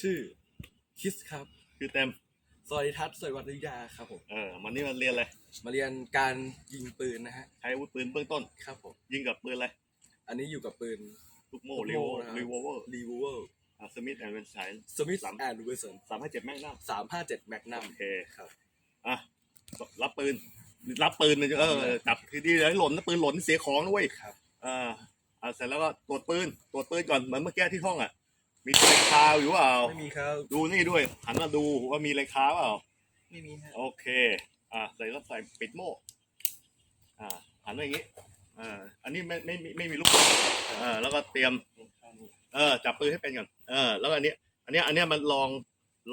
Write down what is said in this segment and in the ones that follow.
ชื่อคิสครับ คือเต็มสวัสดีทัศน์สวัสดิยาครับผม เออวันนี้มันเรียนอะไรมาเรียนการยิงปืนนะฮะ ใช้อาวุธปืนเบื้องต้น ครับผม ยิงกับปืนอะไรอันนี้อยู่กับปืน ลูกโม่ลูรีกโวโม่นะครับ รีโวเวอร์รีเวอร์อ่าสมิธแอนด์เวนชัยสมิธสามแอนด์เวสันสามห้าเจ็ดแมกนัมสามห้าเจ็ดแมกนัมโอเคครับ อะรับปืน รับปืนเลยเออจับทีดีเลยหล่นนะปืนหล่นเสียของนะเว้ยครับ อ่าอ่าเสร็จแล้วก็ตรวจปืนตรวจปืนก่อนเหมือนเมื่อกี้ที่ห้องอะ มีเลงคาวอยู่เปล่าไม่มีครับ ดูนี่ด้วย หันมาดูว่ามีเลงคาเปล่าไม่มีฮะโอเค อ่าใส่แล้วใส่ปิดโม่อ่าหันมาอย่างนี้อ่าอันนี้ไม่ไม่ไม่ไม่มีลูกปืนเออแล้วก็เตรียม เออจับปืนให้เป็นก่อนเออแล้วก็อันนี้อันเนี้ยอันเนี้ยมันลอง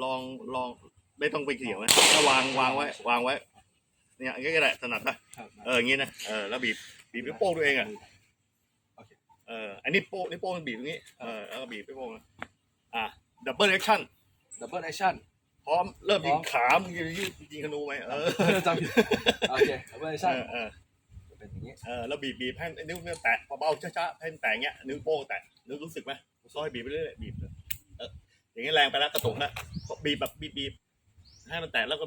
ลองลองไม่ต้องไปเกี่ยวนะถ้าวางวางไว้ วางไว้ เนี่ยอันนี้ก็ได้ถนัดปะครับเอออย่างงี้นะเออแล้วบีบบีบนิ้วโป้งตัวเองอะโอเคเอออันนี้โป้งนิ้วโป้งมันบีบตรงนี้เออแล้วก็บีบนิ้วโป้งนะ อ่าดับเบิลแอคชั่นดับเบิลแอคชั่น พร้อมเริ่มยิพร้งอมขามยิงยิงยิงธนูไหมเออจำผิดโอเคดับเบิลแอคเอชั่นอเออจะเป็นอย่างนี้เออแล้วบีบบีบให้นิ้วนิ้วแตะเบาๆช้าๆให้มันแตะเงี้ยนิ้วโป้งแตะนิ้วรู้สึกไหมซอยบีบไปเรื่อยๆบีบเอออย่างงี้แรงไปแล้วกระตุกแล้วบีบแบบบีบบีบให้มันแตะแล้วก็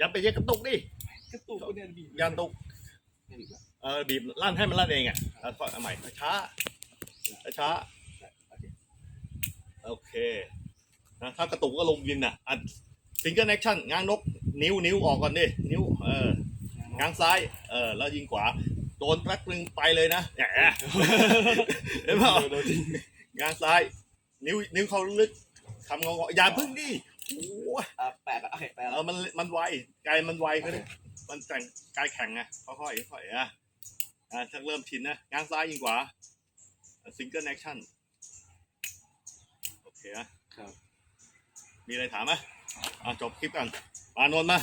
ยันไปเยอะกระตุกดิกระตุกเนี่ยบีบยันตุกไม่บีบแล้วเออบีบลั่นให้มันลั่นเองอะแล้วก็เอาใหม่ช้าช้าโอเค โอเคนะถ้ากระตุกก็ลงยินอะอันซิงเกิลแอคชั่นง้างนกนิ้วนิ้วออกก่อนดิ นิ้วเออง้างซ้ายเออแล้วยิงขวา โดนแป๊กนึงไปเลยนะแหมเห็นเปล่าโดนจริงง้างซ้าย นิ้วนิ้วเขาลึกคำงงๆอย่าพึ่งดิโอ้ยอะแปะละโอเคแปะเอละอมันมันไวกายมันไวก็ได้มันแต่งกายแข็งไงค่อยๆค่อยๆอะอ่าชักเริ่มชินนะง้างซ้ายยิงขวาซิงเกิลแอคชั่นโอ เคนะครับ มีอะไรถามไหมอะจบคลิปกันปานนท์มา